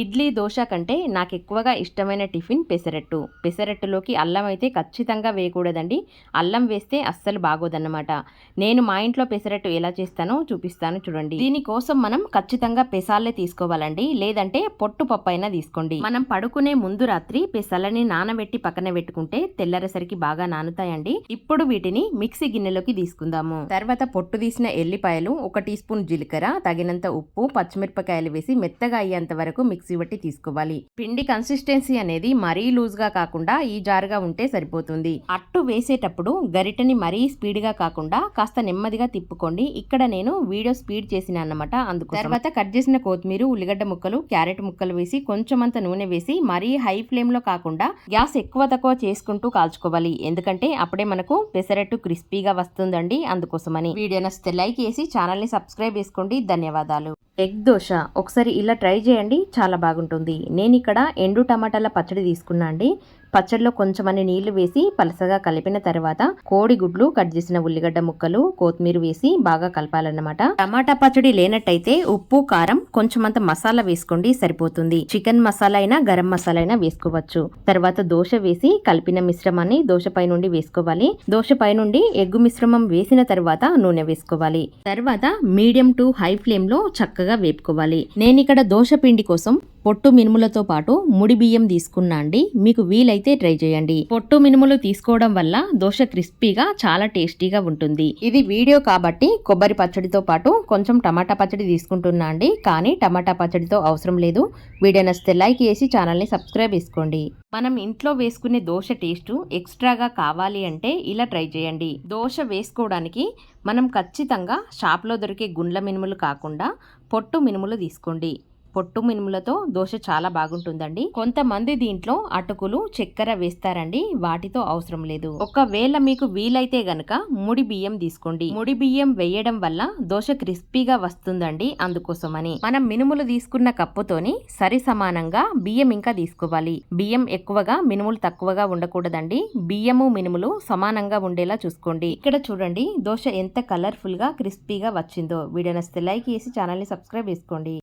ఇడ్లీ దోశ కంటే నాకు ఎక్కువగా ఇష్టమైన టిఫిన్ పెసరట్టు. పెసరట్టులోకి అల్లం అయితే ఖచ్చితంగా వేయకూడదండి. అల్లం వేస్తే అస్సలు బాగోదన్నమాట. నేను మా ఇంట్లో పెసరట్టు ఎలా చేస్తానో చూపిస్తాను చూడండి. దీనికోసం మనం ఖచ్చితంగా పెసాలే తీసుకోవాలండి. లేదంటే పొట్టు పప్పు అయినా తీసుకోండి. మనం పడుకునే ముందు రాత్రి పెసలని నానబెట్టి పక్కన పెట్టుకుంటే తెల్లరసరికి బాగా నానుతాయండి. ఇప్పుడు వీటిని మిక్సీ గిన్నెలోకి తీసుకుందాము. తర్వాత పొట్టు తీసిన ఎల్లిపాయలు ఒక టీ స్పూన్ జీలకర్ర తగినంత ఉప్పు పచ్చిమిరపకాయలు వేసి మెత్తగా అయ్యేంత వరకు మిక్స్ బట్టి తీసుకోవాలి. పిండి కన్సిస్టెన్సీ అనేది మరీ లూజ్గా కాకుండా ఈ జారుగా ఉంటే సరిపోతుంది. అట్టు వేసేటప్పుడు గరిటని మరీ స్పీడ్గా కాకుండా కాస్త నెమ్మదిగా తిప్పుకోండి. ఇక్కడ నేను వీడియో స్పీడ్ చేసిన అన్నమాట. అందుకు తర్వాత కట్ చేసిన కొత్తిమీర ఉల్లిగడ్డ ముక్కలు క్యారెట్ ముక్కలు వేసి కొంచెం అంత నూనె వేసి మరీ హై ఫ్లేమ్లో కాకుండా గ్యాస్ ఎక్కువ తక్కువ చేసుకుంటూ కాల్చుకోవాలి. ఎందుకంటే అప్పుడే మనకు పెసరట్టు క్రిస్పీగా వస్తుందండి. అందుకోసమని వీడియో నచ్చితే లైక్ చేసి ఛానల్ని సబ్స్క్రైబ్ చేసుకోండి. ధన్యవాదాలు. ఎగ్ దోశ. ఒకసారి ఇలా ట్రై చేయండి చాలా బాగుంటుంది. నేను ఇక్కడ ఎండు టమాటాల పచ్చడి తీసుకున్నా అండి. పచ్చడిలో కొంచెమని నీళ్ళు వేసి పలసగా కలిపిన తర్వాత కోడిగుడ్లు కట్ చేసిన ఉల్లిగడ్డ ముక్కలు కొత్తిమీర వేసి బాగా కలపాలన్నమాట. టమాటా పచ్చడి లేనట్టయితే ఉప్పు కారం కొంచెమంత మసాలా వేసుకోండి సరిపోతుంది. చికెన్ మసాలా అయినా గరం మసాలా అయినా వేసుకోవచ్చు. తర్వాత దోశ వేసి కలిపిన మిశ్రమాన్ని దోశ పై నుండి వేసుకోవాలి. దోశ పై నుండి ఎగ్గు మిశ్రమం వేసిన తర్వాత నూనె వేసుకోవాలి. తర్వాత మీడియం టు హై ఫ్లేమ్లో చక్కగా వేపుకోవాలి. నేను ఇక్కడ దోశ పిండి కోసం పొట్టు మినుములతో పాటు ముడి బియ్యం తీసుకున్నా అండి. మీకు వీలైతే ట్రై చేయండి. పొట్టు మినుములు తీసుకోవడం వల్ల దోశ క్రిస్పీగా చాలా టేస్టీగా ఉంటుంది. ఇది వీడియో కాబట్టి కొబ్బరి పచ్చడితో పాటు కొంచెం టమాటా పచ్చడి తీసుకుంటున్నా అండి. కానీ టమాటా పచ్చడితో అవసరం లేదు. వీడియో నచ్చితే లైక్ చేసి ఛానల్ని సబ్స్క్రైబ్ చేసుకోండి. మనం ఇంట్లో వేసుకునే దోశ టేస్ట్ ఎక్స్ట్రాగా కావాలి అంటే ఇలా ట్రై చేయండి. దోశ వేసుకోవడానికి మనం ఖచ్చితంగా షాప్లో దొరికే గుండ్ల మినుములు కాకుండా పొట్టు మినుములు తీసుకోండి. పొట్టు మినుములతో దోశ చాలా బాగుంటుందండి. కొంతమంది దీంట్లో అటుకులు చక్కెర వేస్తారండి. వాటితో అవసరం లేదు. ఒకవేళ మీకు వీలైతే గనక ముడి బియ్యం తీసుకోండి. ముడి బియ్యం వేయడం వల్ల దోశ క్రిస్పీగా వస్తుందండి అందుకోసమని. మనం మినుములు తీసుకున్న కప్పుతోని సరి సమానంగా బియ్యం ఇంకా తీసుకోవాలి. బియ్యం ఎక్కువగా మినుములు తక్కువగా ఉండకూడదండి. బియ్యము మినుములు సమానంగా ఉండేలా చూసుకోండి. ఇక్కడ చూడండి దోశ ఎంత కలర్ఫుల్గా క్రిస్పీగా వచ్చిందో. వీడియో నచ్చితే లైక్ చేసి ఛానల్ని సబ్స్క్రైబ్ చేసుకోండి.